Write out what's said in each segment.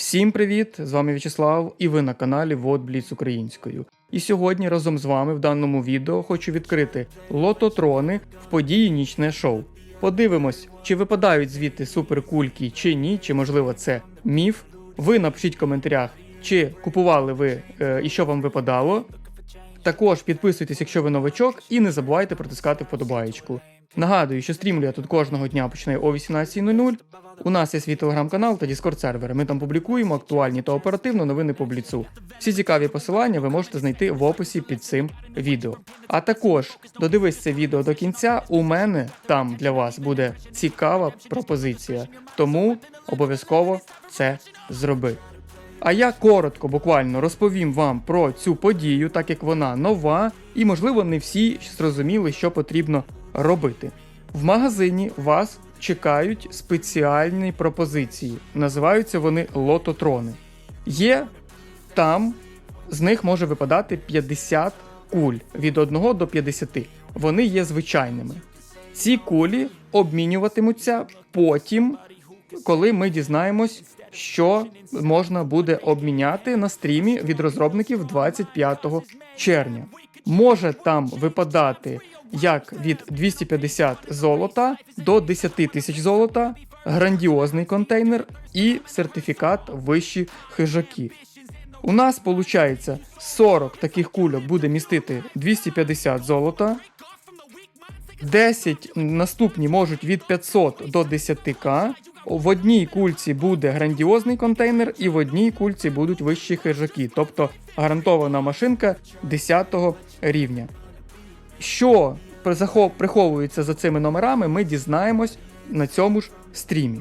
Всім привіт! З вами В'ячеслав і ви на каналі Вот Бліц Українською. І сьогодні разом з вами в даному відео хочу відкрити лототрони в події нічне шоу. Подивимось, чи випадають звідти суперкульки чи ні, чи можливо це міф. Ви напишіть в коментарях, чи купували ви е, і що вам випадало. Також підписуйтесь, якщо ви новачок, і не забувайте протискати вподобаєчку. Нагадую, що стрімлю я тут кожного дня починаю о 18.00. У нас є свій телеграм-канал та Discord сервер. Ми там публікуємо актуальні та оперативно новини по бліцу. Всі цікаві посилання ви можете знайти в описі під цим відео. А також додивись це відео до кінця. У мене там для вас буде цікава пропозиція, тому обов'язково це зроби. А я коротко, буквально розповім вам про цю подію, так як вона нова, і можливо не всі зрозуміли, що потрібно робити. В магазині вас чекають спеціальні пропозиції. Називаються вони лототрони. Є там, з них може випадати 50 куль від 1 до 50. Вони є звичайними. Ці кулі обмінюватимуться потім, коли ми дізнаємось, що можна буде обміняти на стрімі від розробників 25 червня. Може там випадати як від 250 золота до 10 тисяч золота, грандіозний контейнер і сертифікат вищі хижаки. У нас виходить 40 таких кульок буде містити 250 золота. 10 наступні можуть від 500 до 10к. В одній кульці буде грандіозний контейнер, і в одній кульці будуть вищі хижаки, тобто гарантована машинка 10 рівня. Що приховується за цими номерами, ми дізнаємось на цьому ж стрімі.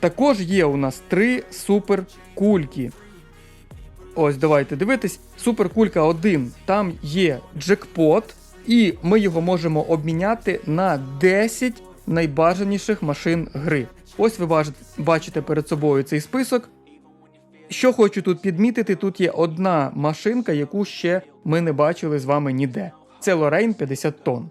Також є у нас три суперкульки. Ось, давайте дивитись. Суперкулька 1. Там є джекпот, і ми його можемо обміняти на 10 найбажаніших машин гри. Ось ви бачите перед собою цей список. Що хочу тут підмітити, тут є одна машинка, яку ще ми не бачили з вами ніде. Це Лорейн 50 тонн.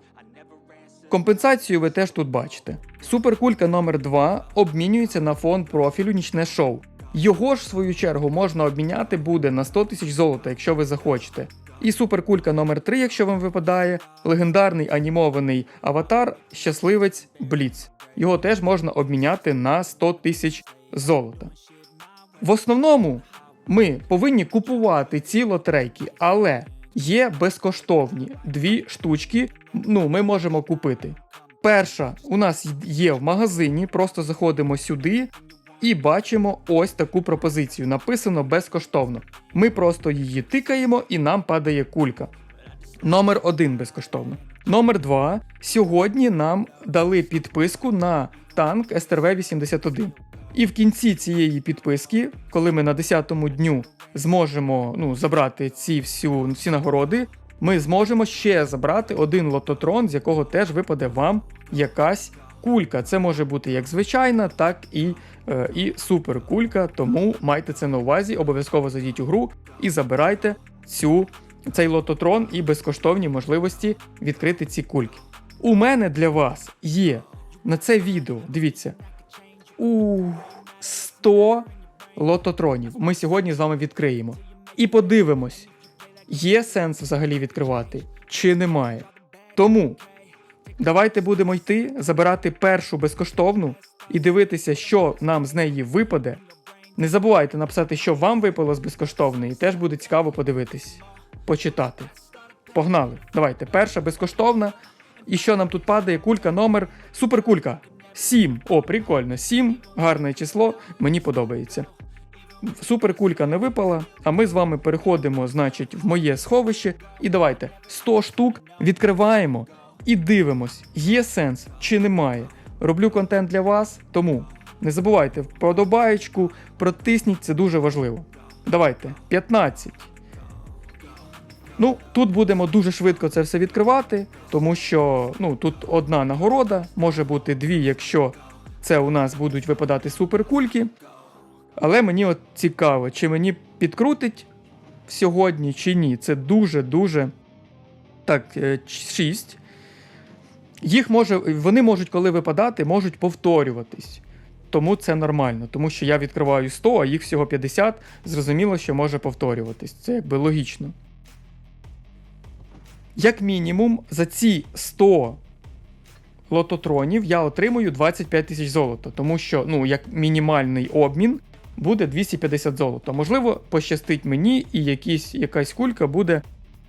Компенсацію ви теж тут бачите. Суперкулька номер 2 обмінюється на фон профілю нічне шоу. Його ж, в свою чергу, можна обміняти буде на 100 тисяч золота, якщо ви захочете. І суперкулька номер 3 якщо вам випадає, легендарний анімований аватар Щасливець Бліц. Його теж можна обміняти на 100 тисяч золота. В основному ми повинні купувати ці лотерейки, але є безкоштовні дві штучки. Ну, ми можемо купити. Перша у нас є в магазині, просто заходимо сюди і бачимо ось таку пропозицію. Написано безкоштовно. Ми просто її тикаємо і нам падає кулька. Номер один безкоштовно. Номер два. Сьогодні нам дали підписку на танк СТРВ-81. І в кінці цієї підписки, коли ми на 10-му дню зможемо ну, забрати ці всю, всі нагороди, ми зможемо ще забрати один лототрон, з якого теж випаде вам якась кулька. Це може бути як звичайна, так і, е, і суперкулька. Тому майте це на увазі, обов'язково зайдіть у гру і забирайте цю, цей лототрон і безкоштовні можливості відкрити ці кульки. У мене для вас є на це відео, дивіться, у 100 лототронів. Ми сьогодні з вами відкриємо. І подивимось, є сенс взагалі відкривати чи немає. Тому давайте будемо йти, забирати першу безкоштовну і дивитися, що нам з неї випаде. Не забувайте написати, що вам випало з безкоштовної, теж буде цікаво подивитись, почитати. Погнали. Давайте. Перша безкоштовна. І що нам тут падає? Кулька, номер. Суперкулька. 7. О, прикольно. 7. Гарне число. Мені подобається. Суперкулька не випала, а ми з вами переходимо, значить, в моє сховище. І давайте 100 штук відкриваємо і дивимось, є сенс чи немає. Роблю контент для вас, тому не забувайте вподобаєчку, протисніть, це дуже важливо. Давайте, 15. Ну, тут будемо дуже швидко це все відкривати, тому що ну, тут одна нагорода, може бути дві, якщо це у нас будуть випадати суперкульки. Але мені от цікаво, чи мені підкрутить сьогодні, чи ні. Це дуже-дуже. Так, 6. Їх може, вони можуть, коли випадати, можуть повторюватись. тому це нормально. Тому що я відкриваю 100, а їх всього 50. Зрозуміло, що може повторюватись. Це якби логічно. Як мінімум, за ці 100 лототронів я отримую 25 тисяч золота, тому що ну, як мінімальний обмін буде 250 золота. Можливо, пощастить мені, і якісь, якась кулька буде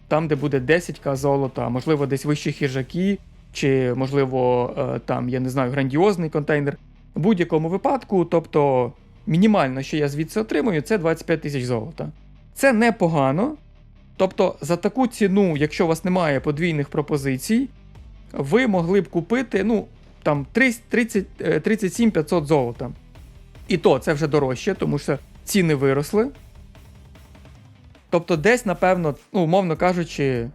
там, де буде 10к золота, можливо, десь вищі хижаки, чи, можливо, е, там, я не знаю, грандіозний контейнер. В будь-якому випадку, тобто мінімально, що я звідси отримую, це 25 тисяч золота. Це непогано. Тобто, за таку ціну, якщо у вас немає подвійних пропозицій, ви могли б купити ну, там 30, 30, е, 37 500 золота. І то це вже дорожче, тому що ціни виросли. Тобто, десь, напевно, ну, умовно кажучи,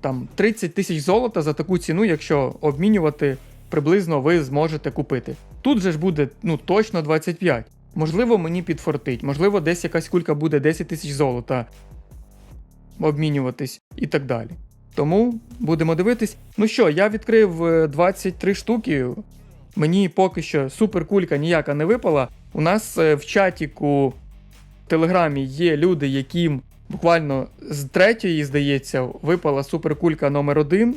там 30 тисяч золота за таку ціну, якщо обмінювати, приблизно ви зможете купити. Тут же ж буде ну, точно 25. Можливо, мені підфортить, можливо, десь якась кулька буде 10 тисяч золота обмінюватись і так далі. Тому будемо дивитись. Ну що, я відкрив е, 23 штуки. Мені поки що суперкулька ніяка не випала. У нас е, в чатіку в Телеграмі є люди, яким буквально з третьої, здається, випала суперкулька номер 1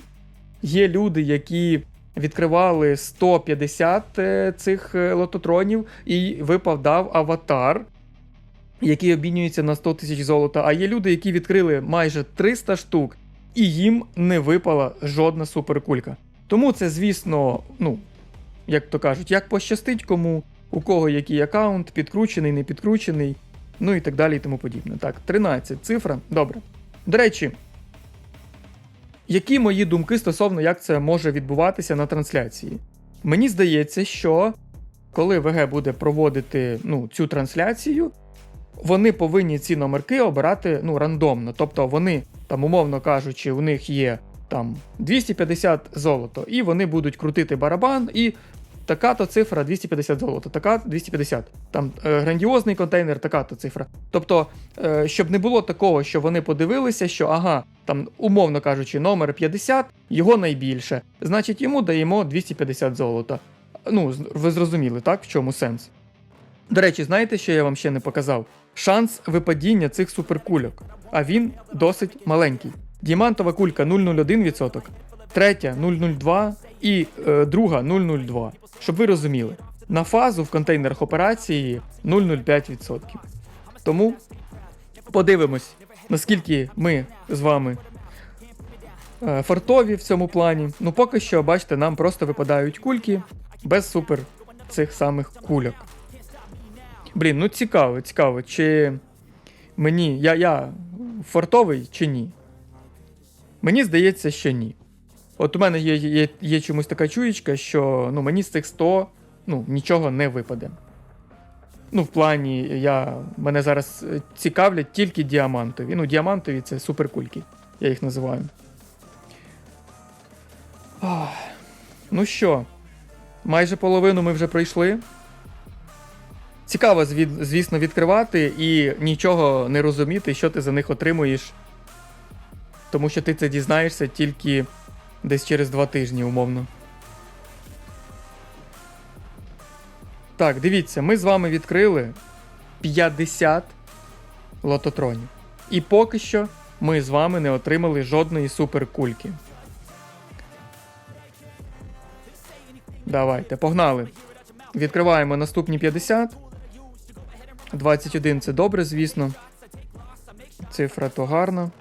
Є люди, які відкривали 150 е, цих е, лототронів, і випав дав аватар, який обмінюється на 100 тисяч золота. А є люди, які відкрили майже 300 штук, і їм не випала жодна суперкулька. Тому це, звісно, ну, як то кажуть, як пощастить кому, у кого який аккаунт, підкручений, не підкручений, ну і так далі і тому подібне. Так, 13 цифра. Добре. До речі, які мої думки стосовно як це може відбуватися на трансляції? Мені здається, що коли ВГ буде проводити ну, цю трансляцію, вони повинні ці номерки обирати ну, рандомно. Тобто вони, там, умовно кажучи, у них є там 250 золото, і вони будуть крутити барабан, і така-то цифра 250 золота, така 250. Там е, грандіозний контейнер, така-то цифра. Тобто, е, щоб не було такого, що вони подивилися, що ага, там, умовно кажучи, номер 50, його найбільше. Значить, йому даємо 250 золота. Ну, ви зрозуміли, так? В чому сенс? До речі, знаєте, що я вам ще не показав? Шанс випадіння цих суперкульок, а він досить маленький. Діамантова кулька 0,01%, третя 0,02 і е, друга 0,02. Щоб ви розуміли, на фазу в контейнерах операції 0,05%. Тому подивимось, наскільки ми з вами е, фартові в цьому плані. Ну, поки що, бачите, нам просто випадають кульки без супер цих самих кульок. Блін, ну цікаво, цікаво, чи мені. Я, я фартовий чи ні? Мені здається, що ні. От у мене є, є, є чомусь така чуєчка, що ну, мені з цих 100 ну, нічого не випаде. Ну, в плані, я, мене зараз е, цікавлять тільки діамантові. Ну, діамантові це суперкульки, я їх називаю. Ах. Ну що, майже половину ми вже пройшли. Цікаво, звісно, відкривати і нічого не розуміти, що ти за них отримуєш. Тому що ти це дізнаєшся тільки десь через два тижні, умовно. Так, дивіться, ми з вами відкрили 50 лототронів. І поки що ми з вами не отримали жодної суперкульки. Давайте, погнали. Відкриваємо наступні 50. 21 це добре, звісно. Цифра то гарна.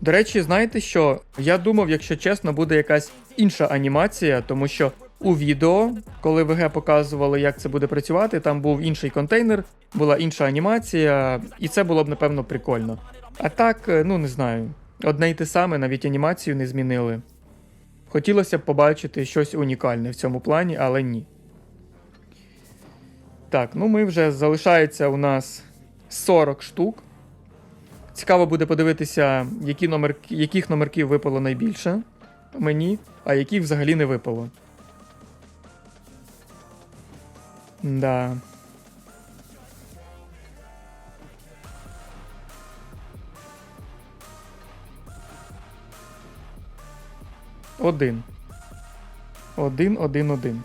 До речі, знаєте що? Я думав, якщо чесно, буде якась інша анімація, тому що у відео, коли ВГ показували, як це буде працювати, там був інший контейнер, була інша анімація, і це було б, напевно, прикольно. А так, е, ну не знаю, одне й те саме, навіть анімацію не змінили. Хотілося б побачити щось унікальне в цьому плані, але ні. Так, ну ми вже залишається у нас 40 штук. Цікаво буде подивитися, які номерки, яких номерків випало найбільше мені, а яких взагалі не випало. Да. Один. Один, один, один.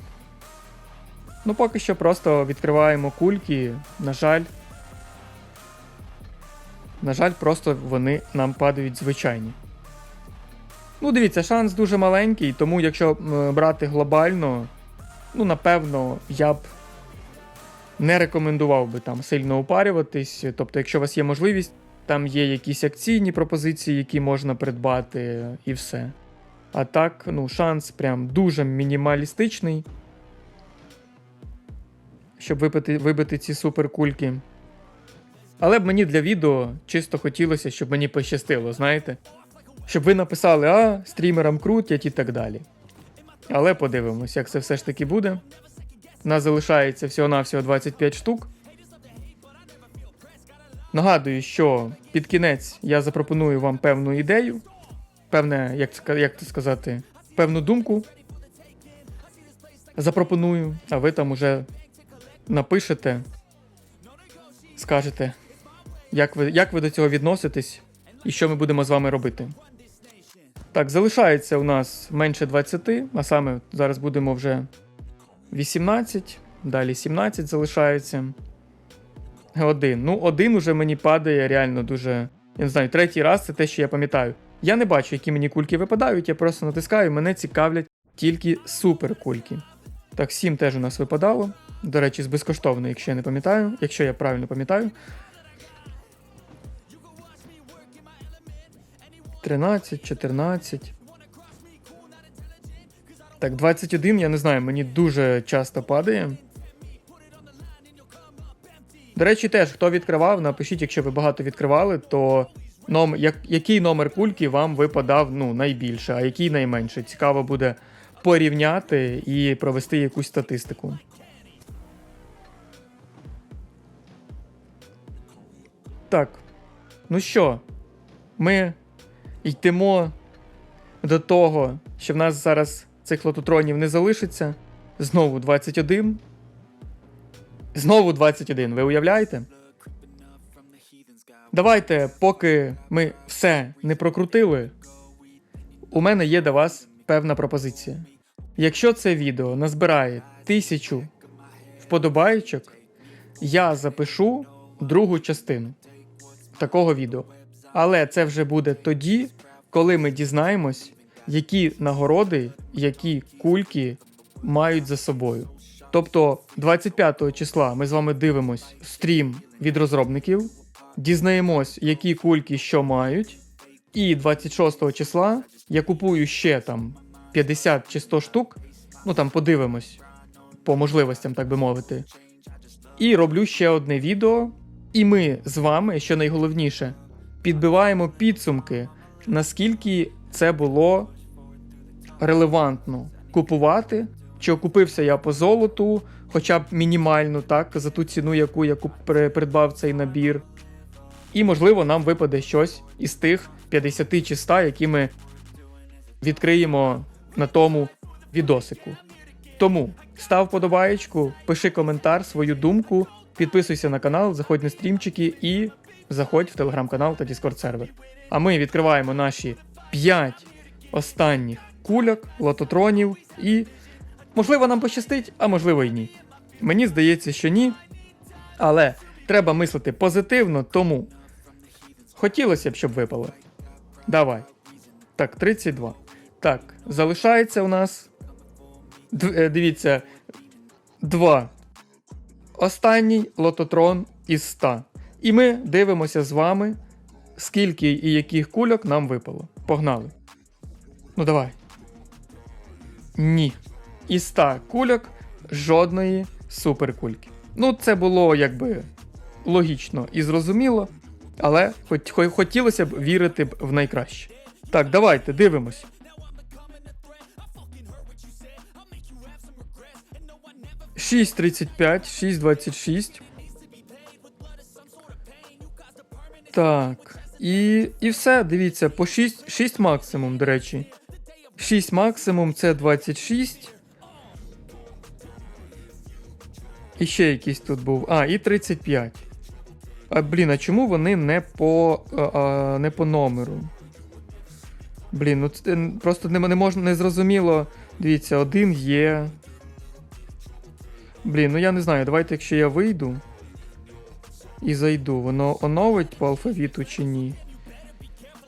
Ну, поки що просто відкриваємо кульки. На жаль. На жаль, просто вони нам падають звичайні. Ну, дивіться, шанс дуже маленький, тому якщо брати глобально, ну, напевно, я б не рекомендував би там сильно упарюватись. Тобто, якщо у вас є можливість, там є якісь акційні пропозиції, які можна придбати, і все. А так, ну, шанс прям дуже мінімалістичний. Щоб вибити, вибити ці суперкульки. Але б мені для відео чисто хотілося, щоб мені пощастило, знаєте? Щоб ви написали, а, стрімерам крутять і так далі. Але подивимось, як це все ж таки буде. Нас залишається всього-навсього 25 штук. Нагадую, що під кінець я запропоную вам певну ідею, певне, як, як це сказати, певну думку. Запропоную, а ви там уже напишете, скажете, як ви, як ви до цього відноситесь і що ми будемо з вами робити. Так, залишається у нас менше 20, а саме зараз будемо вже 18, далі 17 залишається. Один. Ну, один уже мені падає реально дуже. Я не знаю, третій раз це те, що я пам'ятаю. Я не бачу, які мені кульки випадають, я просто натискаю, мене цікавлять тільки суперкульки. Так, 7 теж у нас випадало. До речі, з безкоштовно, якщо я не пам'ятаю, якщо я правильно пам'ятаю. 13, 14. Так, 21, я не знаю, мені дуже часто падає. До речі, теж, хто відкривав, напишіть, якщо ви багато відкривали, то ном, як, який номер кульки вам випадав ну, найбільше, а який найменше. Цікаво буде порівняти і провести якусь статистику. Так. Ну що, ми йдемо до того, що в нас зараз цих лототронів не залишиться. Знову 21. Знову 21, ви уявляєте? Давайте, поки ми все не прокрутили, у мене є до вас певна пропозиція. Якщо це відео назбирає тисячу вподобайочок, я запишу другу частину такого відео. Але це вже буде тоді, коли ми дізнаємось, які нагороди, які кульки мають за собою. Тобто 25 числа ми з вами дивимось стрім від розробників, дізнаємось, які кульки що мають. І 26 числа я купую ще там 50 чи 100 штук. Ну там подивимось по можливостям, так би мовити. І роблю ще одне відео. І ми з вами, що найголовніше, підбиваємо підсумки, наскільки це було релевантно купувати. Чи окупився я по золоту, хоча б мінімально, так, за ту ціну, яку я придбав цей набір. І, можливо, нам випаде щось із тих 50 чи 100, які ми відкриємо на тому відосику. Тому став подобаєчку, пиши коментар, свою думку, підписуйся на канал, заходь на стрімчики і заходь в телеграм-канал та Discord сервер. А ми відкриваємо наші 5 останніх кульок, лототронів і. Можливо, нам пощастить, а можливо й ні. Мені здається, що ні. Але треба мислити позитивно, тому хотілося б, щоб випало. Давай. Так, 32. Так, залишається у нас. Е, дивіться. 2. Останній лототрон із 100. І ми дивимося з вами, скільки і яких кульок нам випало. Погнали. Ну давай. Ні. Із 100 кульок жодної суперкульки. Ну, це було якби логічно і зрозуміло, але хотілося б вірити в найкраще. Так, давайте дивимось. Шість тридцять п'ять, шість двадцять шість. Так. І, і все, дивіться, по 6, 6 максимум, до речі. 6 максимум це 26. І ще якийсь тут був. А, і 35. А, блін, а чому вони не по, а, а, не по номеру? Блін, ну це просто не, не можна не зрозуміло, Дивіться, один є. Блін, ну я не знаю, давайте, якщо я вийду і зайду, воно оновить по алфавіту чи ні?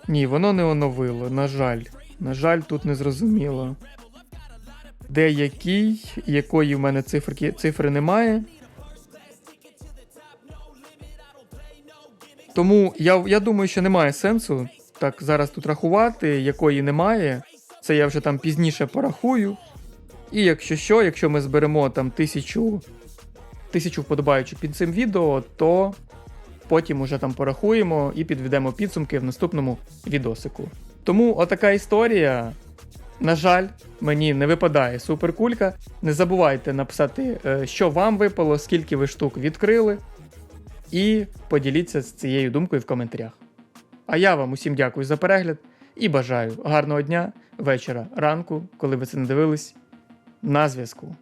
Ні, воно не оновило, на жаль. На жаль, тут не зрозуміло. Де який, якої в мене циферки, цифри немає. Тому я, я думаю, що немає сенсу так зараз тут рахувати, якої немає. Це я вже там пізніше порахую. І якщо що, якщо ми зберемо там тисячу, тисячу вподобаючих під цим відео, то потім уже там порахуємо і підведемо підсумки в наступному відосику. Тому отака історія. На жаль, мені не випадає суперкулька. Не забувайте написати, е, що вам випало, скільки ви штук відкрили. І поділіться з цією думкою в коментарях. А я вам усім дякую за перегляд і бажаю гарного дня, вечора, ранку, коли ви це не дивились. На зв'язку.